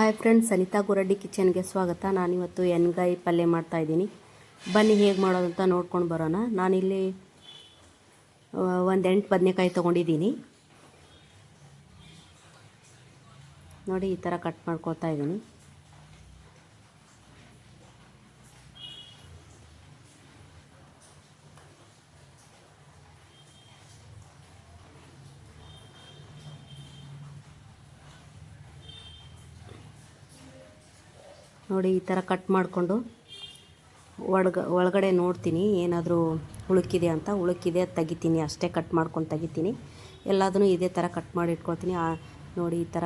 Hi friends ಸನಿತಾ ಗುರಡ್ಡಿ ಕಿಚನ್ಗೆ ಸ್ವಾಗತ. ನಾನಿವತ್ತು ಎಣ್ಗಾಯಿ ಪಲ್ಯ ಮಾಡ್ತಾಯಿದ್ದೀನಿ ಬನ್ನಿ ಹೇಗೆ ಮಾಡೋದಂತ ನೋಡ್ಕೊಂಡು ಬರೋಣ. ನಾನಿಲ್ಲಿ ಒಂದು ಎಂಟು ಬದನೆಕಾಯಿ ತೊಗೊಂಡಿದ್ದೀನಿ. ನೋಡಿ, ಈ ಥರ ಕಟ್ ಮಾಡ್ಕೊಳ್ತಾ ಇದ್ದೀನಿ. ನೋಡಿ, ಈ ಥರ ಕಟ್ ಮಾಡಿಕೊಂಡು ಒಳಗ, ಒಳಗಡೆ ನೋಡ್ತೀನಿ, ಏನಾದರೂ ಉಳುಕಿದೆ ಅಂತ. ಉಳುಕಿದೆ ತೆಗಿತೀನಿ, ಅಷ್ಟೇ ಕಟ್ ಮಾಡ್ಕೊಂಡು ತೆಗಿತೀನಿ. ಎಲ್ಲದನ್ನು ಇದೇ ಥರ ಕಟ್ ಮಾಡಿ ಇಟ್ಕೊಳ್ತೀನಿ. ನೋಡಿ, ಈ ಥರ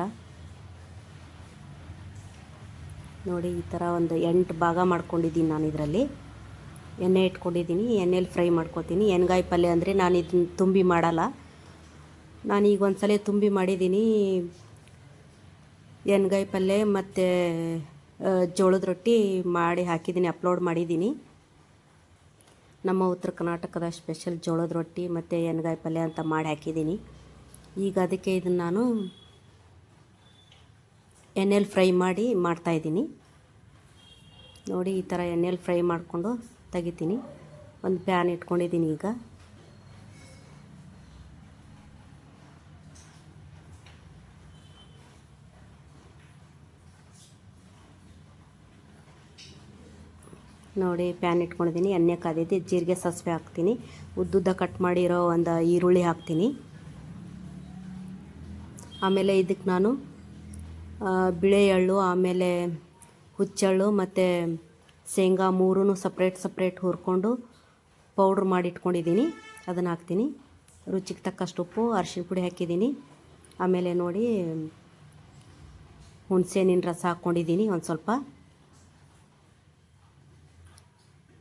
ನೋಡಿ, ಈ ಥರ ಒಂದು ಎಂಟು ಭಾಗ ಮಾಡ್ಕೊಂಡಿದ್ದೀನಿ ನಾನು ಇದರಲ್ಲಿ. ಎಣ್ಣೆ ಇಟ್ಕೊಂಡಿದ್ದೀನಿ ಎಣ್ಣೆಲಿ ಫ್ರೈ ಮಾಡ್ಕೊತೀನಿ. ಎಣ್ಗಾಯಿ ಪಲ್ಯ ಅಂದರೆ ನಾನು ಇದನ್ನ ತುಂಬಿ ಮಾಡಲ್ಲ. ನಾನೀಗ ಒಂದು ಸಲ ತುಂಬಿ ಮಾಡಿದ್ದೀನಿ. ಎಣ್ಗಾಯಿ ಪಲ್ಯ ಮತ್ತು ಜೋಳದ ರೊಟ್ಟಿ ಮಾಡಿ ಹಾಕಿದ್ದೀನಿ ಅಪ್ಲೋಡ್ ಮಾಡಿದ್ದೀನಿ. ನಮ್ಮ ಉತ್ತರ ಕರ್ನಾಟಕದ ಸ್ಪೆಷಲ್ ಜೋಳದ ರೊಟ್ಟಿ ಮತ್ತು ಎಣ್ಗಾಯಿ ಪಲ್ಯ ಅಂತ ಮಾಡಿ ಹಾಕಿದ್ದೀನಿ. ಈಗ ಅದಕ್ಕೆ ಇದನ್ನು ನಾನು ಎಣ್ಣೆಲಿ ಫ್ರೈ ಮಾಡಿ ಮಾಡ್ತಾಯಿದ್ದೀನಿ ನೋಡಿ, ಈ ಥರ ಎಣ್ಣೆಲಿ ಫ್ರೈ ಮಾಡಿಕೊಂಡು ತೆಗಿತೀನಿ. ಒಂದು ಪ್ಯಾನ್ ಇಟ್ಕೊಂಡಿದ್ದೀನಿ ಈಗ. ನೋಡಿ ಪ್ಯಾನ್ ಇಟ್ಕೊಂಡಿದ್ದೀನಿ. ಎಣ್ಣೆ ಕಾದಿದ್ದು ಜೀರಿಗೆ ಸಾಸಿವೆ ಹಾಕ್ತೀನಿ. ಉದ್ದುದ್ದ ಕಟ್ ಮಾಡಿರೋ ಒಂದು ಈರುಳ್ಳಿ ಹಾಕ್ತೀನಿ. ಆಮೇಲೆ ಇದಕ್ಕೆ ನಾನು ಬಿಳೆ ಎಳ್ಳು, ಆಮೇಲೆ ಹುಚ್ಚೆಳ್ಳು ಮತ್ತು ಶೇಂಗಾ ಮೂರೂ ಸಪ್ರೇಟ್ ಸಪ್ರೇಟ್ ಹುರ್ಕೊಂಡು ಪೌಡ್ರ್ ಮಾಡಿ ಇಟ್ಕೊಂಡಿದ್ದೀನಿ. ಅದನ್ನು ಹಾಕ್ತೀನಿ. ರುಚಿಗೆ ತಕ್ಕಷ್ಟು ಉಪ್ಪು, ಅರಿಶಿಣ ಪುಡಿ ಹಾಕಿದ್ದೀನಿ. ಆಮೇಲೆ ನೋಡಿ ಹುಣಸೆಹಣ್ಣಿನ ರಸ ಹಾಕ್ಕೊಂಡಿದ್ದೀನಿ ಒಂದು ಸ್ವಲ್ಪ.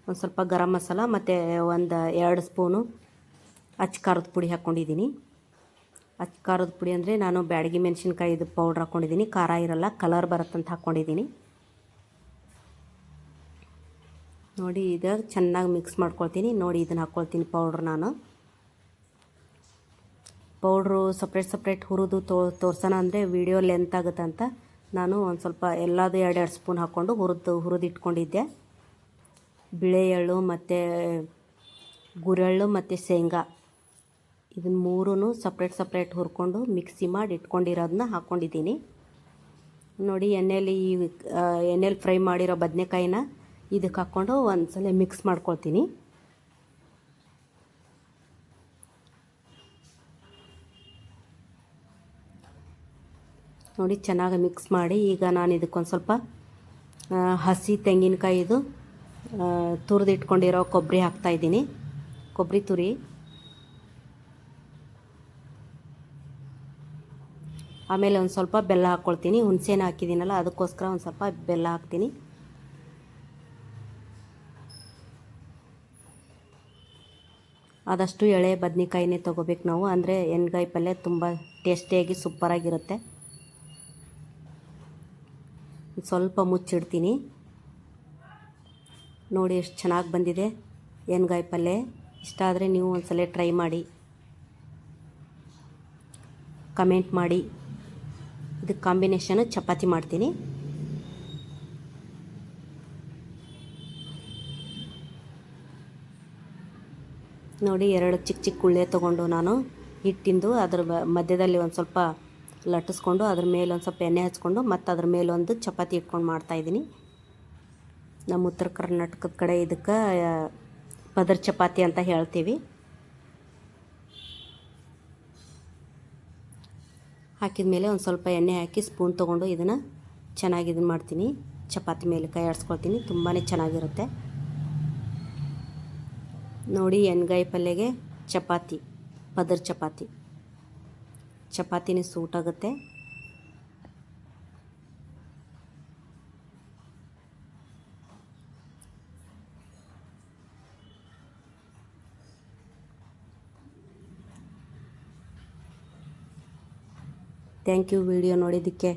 ಒಂದು ಸ್ವಲ್ಪ ಗರಂ ಮಸಾಲ ಮತ್ತು ಒಂದು ಎರಡು ಸ್ಪೂನು ಅಚ್ಚ ಖಾರದ ಪುಡಿ ಹಾಕ್ಕೊಂಡಿದ್ದೀನಿ ಅಚ್ಚ ಖಾರದ ಪುಡಿ ಅಂದರೆ ನಾನು ಬ್ಯಾಡಗಿ ಮೆಣಸಿನ್ಕಾಯಿದು ಪೌಡ್ರ್ ಹಾಕ್ಕೊಂಡಿದ್ದೀನಿ ಖಾರ ಇರಲ್ಲ ಕಲರ್ ಬರುತ್ತಂತ ಹಾಕ್ಕೊಂಡಿದ್ದೀನಿ ನೋಡಿ ಇದು ಚೆನ್ನಾಗಿ ಮಿಕ್ಸ್ ಮಾಡ್ಕೊಳ್ತೀನಿ. ನೋಡಿ, ಇದನ್ನು ಹಾಕ್ಕೊಳ್ತೀನಿ ಪೌಡ್ರ್ ನಾನು. ಪೌಡ್ರು ಸಪ್ರೇಟ್ ಸಪ್ರೇಟ್ ಹುರಿದು ತೋ, ತೋರ್ಸೋಣ ಅಂದರೆ ವೀಡಿಯೋ ಲೆಂತ್ ಆಗುತ್ತೆ ಅಂತ ನಾನು ಒಂದು ಸ್ವಲ್ಪ ಎಲ್ಲದು ಎರಡೆರಡು ಎರಡು ಸ್ಪೂನ್ ಹಾಕ್ಕೊಂಡು ಹುರಿದು ಹುರಿದು ಇಟ್ಕೊಂಡಿದ್ದೆ ಬಿಳೆ ಎಳ್ಳು ಮತ್ತು ಗುರೆಳ್ಳು ಮತ್ತು ಶೇಂಗಾ. ಇದನ್ನ ಮೂರೂ ಸಪ್ರೇಟ್ ಸಪ್ರೇಟ್ ಹುರ್ಕೊಂಡು ಮಿಕ್ಸಿ ಮಾಡಿ ಇಟ್ಕೊಂಡಿರೋದನ್ನ ಹಾಕ್ಕೊಂಡಿದ್ದೀನಿ ನೋಡಿ, ಎಣ್ಣೆಲಿ ಈ ಎಣ್ಣೆಲಿ ಫ್ರೈ ಮಾಡಿರೋ ಬದನೆಕಾಯಿನ ಇದಕ್ಕೆ ಹಾಕ್ಕೊಂಡು ಒಂದು ಸಲ ಮಿಕ್ಸ್ ಮಾಡ್ಕೊಳ್ತೀನಿ. ನೋಡಿ, ಚೆನ್ನಾಗಿ ಮಿಕ್ಸ್ ಮಾಡಿ ಈಗ ನಾನು ಇದಕ್ಕೊಂದು ಸ್ವಲ್ಪ ಹಸಿ ತೆಂಗಿನಕಾಯಿದು ತುರಿದು ಇಟ್ಕೊಂಡಿರೋ ಕೊಬ್ಬರಿ ಹಾಕ್ತಾಯಿದ್ದೀನಿ ಕೊಬ್ಬರಿ ತುರಿ. ಆಮೇಲೆ ಒಂದು ಸ್ವಲ್ಪ ಬೆಲ್ಲ ಹಾಕ್ಕೊಳ್ತೀನಿ ಹುಣಸೆನ ಹಾಕಿದ್ದೀನಲ್ಲ, ಅದಕ್ಕೋಸ್ಕರ ಒಂದು ಸ್ವಲ್ಪ ಬೆಲ್ಲ ಹಾಕ್ತೀನಿ. ಆದಷ್ಟು ಎಳೆ, ಬದ್ನಿಕಾಯಿನೇ ತೊಗೋಬೇಕು ನಾವು. ಅಂದರೆ ಎಣ್ಗಾಯಿ ಪಲ್ಯ ತುಂಬ ಟೇಸ್ಟಿಯಾಗಿ ಸೂಪರಾಗಿರುತ್ತೆ. ಸ್ವಲ್ಪ ಮುಚ್ಚಿಡ್ತೀನಿ. ನೋಡಿ ಎಷ್ಟು ಚೆನ್ನಾಗಿ ಬಂದಿದೆ. ಎಣ್ಗಾಯಿ ಪಲ್ಯ ಇಷ್ಟ ಆದರೆ ನೀವು ಒಂದ್ಸಲ ಟ್ರೈ ಮಾಡಿ. ಕಮೆಂಟ್ ಮಾಡಿ. ಇದಕ್ಕೆ ಕಾಂಬಿನೇಷನ್ ಚಪಾತಿ ಮಾಡ್ತೀನಿ. ನೋಡಿ ಎರಡು ಚಿಕ್ಕ ಚಿಕ್ಕ ಉಳ್ಳೆ ತೊಗೊಂಡು ನಾನು ಹಿಟ್ಟಿಂದು ಅದ್ರ ಮಧ್ಯದಲ್ಲಿ ಒಂದು ಸ್ವಲ್ಪ ಲಟ್ಟಿಸ್ಕೊಂಡು ಅದ್ರ ಮೇಲೆ ಒಂದು ಸ್ವಲ್ಪ ಎಣ್ಣೆ ಹಚ್ಕೊಂಡು ಮತ್ತು ಅದ್ರ ಮೇಲೆ ಒಂದು ಚಪಾತಿ ಇಟ್ಕೊಂಡು ಮಾಡ್ತಾಯಿದ್ದೀನಿ ನಮ್ಮ ಉತ್ತರ ಕರ್ನಾಟಕದ ಕಡೆ ಇದಕ್ಕೆ ಪದರ್ ಚಪಾತಿ ಅಂತ ಹೇಳ್ತೀವಿ. ಹಾಕಿದ ಮೇಲೆ ಒಂದು ಸ್ವಲ್ಪ ಎಣ್ಣೆ ಹಾಕಿ ಸ್ಪೂನ್ ತೊಗೊಂಡು ಇದನ್ನು ಚೆನ್ನಾಗಿ ಇದನ್ನು ಮಾಡ್ತೀನಿ. ಚಪಾತಿ ಮೇಲೆ ಕೈ ಆಡಿಸ್ಕೊಳ್ತೀನಿ ತುಂಬಾ ಚೆನ್ನಾಗಿರುತ್ತೆ. ನೋಡಿ, ಎಣ್ಗಾಯಿ ಪಲ್ಯಗೆ ಚಪಾತಿ, ಪದರ್ ಚಪಾತಿ. ಚಪಾತಿನೇ ಸೂಟಾಗುತ್ತೆ ಥ್ಯಾಂಕ್ ಯು ವಿಡಿಯೋ ನೋಡಿದ್ದಕ್ಕೆ.